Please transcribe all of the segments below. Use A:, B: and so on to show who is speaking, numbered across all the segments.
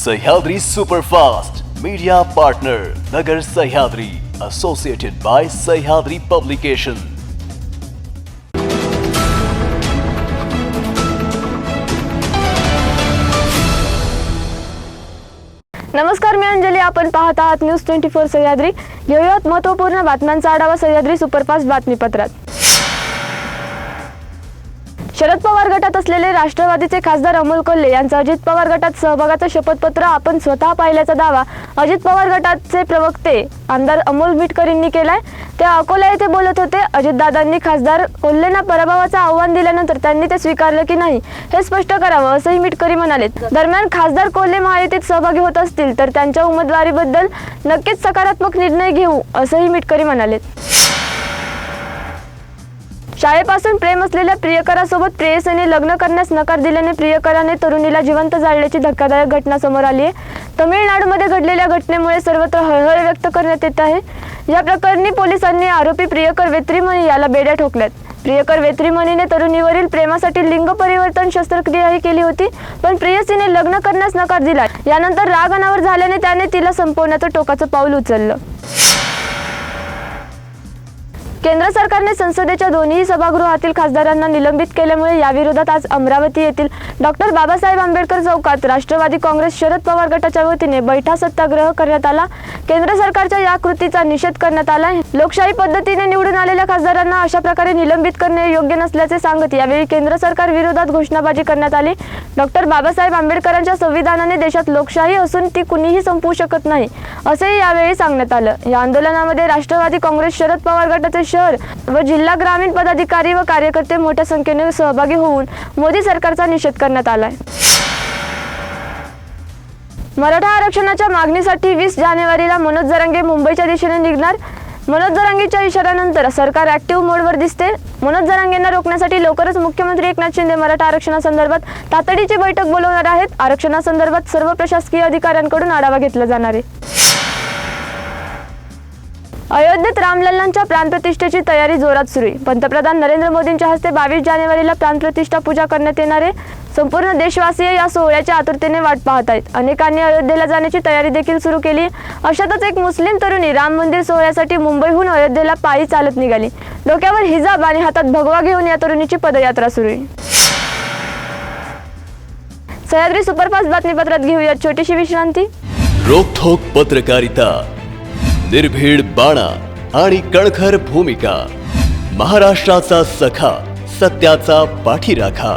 A: Sahyadri superfast media partner Nagar Sahyadri associated by Sahyadri publication
B: नमस्कार मी अंजली. आपण पाहत आहात न्यूज ट्वेंटी फोर सह्याद्री. घेऊयात महत्त्वपूर्ण बातम्यांचा आढावा सह्याद्री सुपरफास्ट बातमीपत्रात. शरद पवार गटात असलेले राष्ट्रवादीचे खासदार अमोल कोल्हे यांचा अजित पवार गटात सहभागाचं शपथपत्र आपण स्वतः पाहिल्याचा दावा अजित पवार गटाचे प्रवक्ते आमदार अमोल मिटकरींनी केलाय. ते अकोला येथे बोलत होते. अजितदादांनी खासदार कोल्हेंना पराभवाचं आव्हान दिल्यानंतर त्यांनी ते स्वीकारलं की नाही हे स्पष्ट करावं असंही मिटकरी म्हणाले दरम्यान खासदार कोल्हे महायुतीत सहभागी होत असतील तर त्यांच्या उमेदवारीबद्दल नक्कीच सकारात्मक निर्णय घेऊ असंही मिटकरी म्हणाले शाळेपासून प्रेम असलेल्या प्रियकरासोबत प्रेयसीने लग्न करण्यास नकार दिल्याने प्रियकराने तरुणीला जिवंत जाळल्याची धक्कादायक घटना समोर आली आहे. तमिळनाडूमध्ये घडलेल्या घटनेमुळे सर्वत्र हळहळ व्यक्त करण्यात येत आहे. या प्रकरणी पोलिसांनी आरोपी प्रियकर वेत्रीमणी याला बेड्या ठोकल्यात. प्रियकर वेत्रीमणीने तरुणीवरील प्रेमासाठी लिंग परिवर्तन शस्त्रक्रियाही केली होती पण प्रियसीने लग्न करण्यास नकार दिला. यानंतर राग अनावर झाल्याने त्याने तिला संपवण्याचं टोकाचं पाऊल उचललं. केंद्र सरकारने संसदेच्या दोन्ही सभागृहातील खासदारांना निलंबित केल्यामुळे याविरोधात आज अमरावती येथील डॉक्टर बाबासाहेब आंबेडकर चौकात राष्ट्रवादी काँग्रेस शरद पवार गटाच्या वतीने बैठा सत्याग्रह करण्यात आला. केंद्र सरकारच्या या कृतीचा निषेध करण्यात आला लोकशाही पद्धतीने निवडून आलेल्या खासदारांना अशा प्रकारे निलंबित करणे योग्य नसल्याचे सांगत यावेळी केंद्र सरकार विरोधात घोषणाबाजी करण्यात आली. डॉक्टर बाबासाहेब आंबेडकरांच्या संविधानाने देशात लोकशाही असून ती कुणीही संपवू शकत नाही असेही यावेळी सांगण्यात आलं. या आंदोलनामध्ये राष्ट्रवादी काँग्रेस शरद पवार गटाचे शहर व जिल्हा ग्रामीण पदाधिकारी व कार्यकर्ते मोठ्या संख्येने सहभागी होऊन मोदी सरकारचा निषेध करण्यात आलाय. मराठा आरक्षणाच्या मागणीसाठी वीस जानेवारीला मनोज जरांगे मुंबईच्या दिशेने निघणार. मनोज जरांगेच्या इशाऱ्यानंतर सरकार ऍक्टिव्ह मोडवर दिसते. मनोज जरांगेंना रोखण्यासाठी लवकरच मुख्यमंत्री एकनाथ शिंदे मराठा आरक्षणासंदर्भात तातडीची बैठक बोलवणार आहेत. आरक्षणासंदर्भात सर्व प्रशासकीय अधिकाऱ्यांकडून आढावा घेतला जाणार आहे. अयोध्येत रामलल्लांच्या प्राणप्रतिष्ठेची तयारी जोरात सुरू आहे. पंतप्रधान नरेंद्र मोदींच्या हस्ते बावीस जानेवारीला प्राणप्रतिष्ठा पूजा करण्यात येणार आहे. संपूर्ण देशवासीय या सोहळ्याच्या आतुरतेने वाट पाहत आहेत. अनेकांनी अयोध्येला जाण्याची तयारी देखील सुरू केली. अशातच एक मुस्लिम तरुणी राम मंदिर सोहळ्यासाठी मुंबईहून अयोध्येला पायी चालत निघाली. डोक्यावर हिजाब आणि हातात भगवा घेऊन या तरुणीची पदयात्रा सुरू आहे. सह्याद्री सुपरफास्ट बातमीपत्रात घेऊया छोटीशी विश्रांती.
A: रोखोक पत्रकारिता निर्भीड बाणा आणि कणखर भूमिका महाराष्ट्राचा सखा सत्याचा पाठीराखा.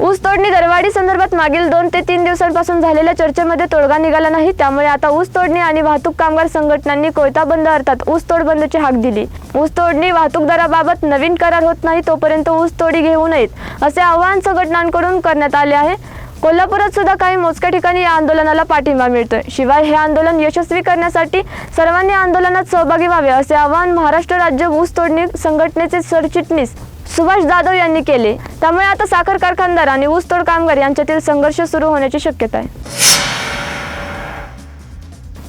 B: ऊस तोडणी दरवाढी संदर्भात मागील दोन ते तीन दिवसांपासून झालेल्या चर्चेमध्ये तोडगा निघाला नाही त्यामुळे आता ऊस तोडणी आणि वाहतूक कामगार संघटनांनी कोयता बंद अर्थात ऊस तोड बंदची हाक दिली. ऊस तोडणी वाहतूक दराबाबत नवीन करार होत नाही तोपर्यंत ऊस तोडी घेऊ नयेत असे आवाहन संघटनांकडून करण्यात आले आहे. कोल्हापुरात सुद्धा काही मोजक्या ठिकाणी या आंदोलनाला पाठिंबा मिळतोय. शिवाय हे आंदोलन यशस्वी करण्यासाठी सर्वांनी आंदोलनात सहभागी व्हावे असे आवाहन महाराष्ट्र राज्य ऊस तोडणी संघटनेचे सरचिटणीस सुभाष जाधव यांनी केले. त्यामुळे आता साखर कारखानदार आणि ऊसतोड कामगार यांच्यातील संघर्ष सुरू होण्याची शक्यता आहे.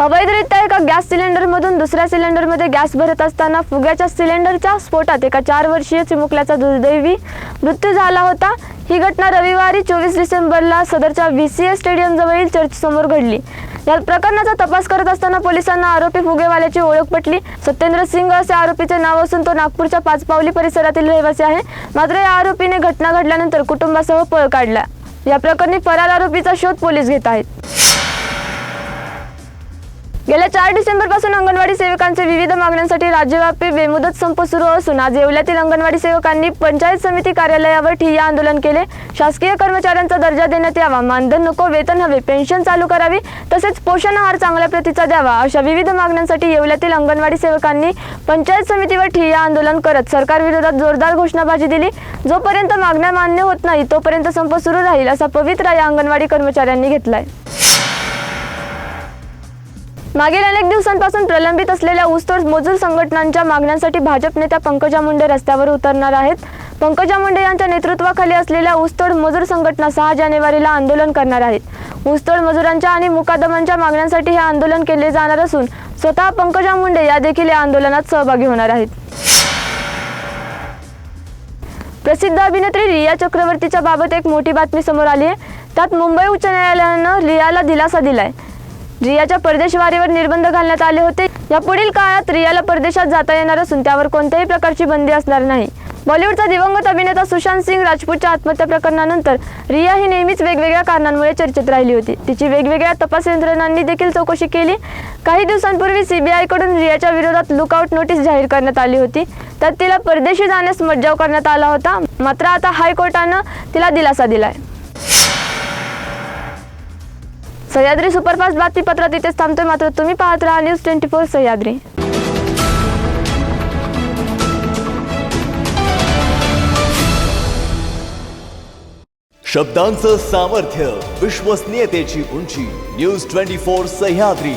B: अवैधरित्या एका गॅस सिलेंडरमधून दुसऱ्या सिलेंडरमध्ये गॅस भरत असताना फुग्याच्या सिलेंडरच्या स्फोटात एका चार वर्षीय चिमुकल्याचा दुर्दैवी मृत्यू झाला होता. ही घटना रविवारी चोवीस डिसेंबरला सदरच्या व्ही सी एस स्टेडियमजवळील चर्चसमोर घडली. या प्रकरणाचा तपास करत असताना पोलिसांना आरोपी फुगेवाल्याची ओळख पटली. सत्येंद्र सिंग असे आरोपीचे नाव असून तो नागपूरच्या पाचपावली परिसरातील रहिवासी आहे. मात्र या आरोपीने घटना घडल्यानंतर कुटुंबासह पळ काढला. या प्रकरणी फरार आरोपीचा शोध पोलीस घेत आहेत. गेल्या चार डिसेंबरपासून अंगणवाडी सेवकांचे विविध मागण्यांसाठी राज्यव्यापी बेमुदत संप सुरू असून आज येवल्यातील अंगणवाडी सेवकांनी पंचायत समिती कार्यालयावर ठिय्या आंदोलन केले. शासकीय कर्मचाऱ्यांचा दर्जा देण्यात यावा मानधन नको वेतन हवे पेन्शन चालू करावी तसेच पोषण आहार चांगल्या प्रतीचा द्यावा अशा विविध मागण्यांसाठी येवल्यातील अंगणवाडी सेवकांनी पंचायत समितीवर ठिय्या आंदोलन करत सरकार विरोधात जोरदार घोषणाबाजी दिली. जोपर्यंत मागण्या मान्य होत नाही तोपर्यंत संप सुरू राहील असा पवित्रा या अंगणवाडी कर्मचाऱ्यांनी घेतलाय. मागील अनेक दिवसांपासून प्रलंबित असलेल्या ऊसतोड मजूर संघटनांच्या मागण्यांसाठी भाजप नेत्या पंकजा मुंडे रस्त्यावर उतरणार आहेत. पंकजा मुंडे यांच्या नेतृत्वाखाली असलेल्या ऊसतोड मजूर संघटना सहा जानेवारीला आंदोलन करणार आहेत. ऊसतोड मजुरांच्या आणि मुकादमांच्या मागण्यांसाठी हे आंदोलन केले जाणार असून स्वतः पंकजा मुंडे या देखील या आंदोलनात सहभागी होणार आहेत. प्रसिद्ध अभिनेत्री रिया चक्रवर्तीच्या बाबत एक मोठी बातमी समोर आली आहे. त्यात मुंबई उच्च न्यायालयानं रियाला दिलासा दिलाय. रियाच्या परदेशवारीवर निर्बंध घालण्यात आले होते. या पुढील काळात रियाला परदेशात जाता येणार असून त्यावर कोणत्याही प्रकारची बंदी असणार नाही. बॉलिवूडचा दिवंगत अभिनेता सुशांत सिंग राजपूतच्या आत्महत्या प्रकरणानंतर रिया ही नेहमीच वेगवेगळ्या कारणांमुळे चर्चेत राहिली होती. तिची वेगवेगळ्या तपास यंत्रणांनी देखील चौकशी केली. काही दिवसांपूर्वी सीबीआयकडून रियाच्या विरोधात लुकआउट नोटीस जाहीर करण्यात आली होती. त्यात तिला परदेशी जाण्यास मज्जाव करण्यात आला होता. मात्र आता हायकोर्टानं तिला दिलासा दिलाय. सह्याद्री सुपरफास्ट बातमीपत्र तिथेच थांबतोय. मात्र तुम्ही पाहत राहा न्यूज ट्वेंटी फोर सह्याद्री.
A: शब्दांचं सामर्थ्य विश्वसनीयतेची उंची न्यूज ट्वेंटी फोर सह्याद्री.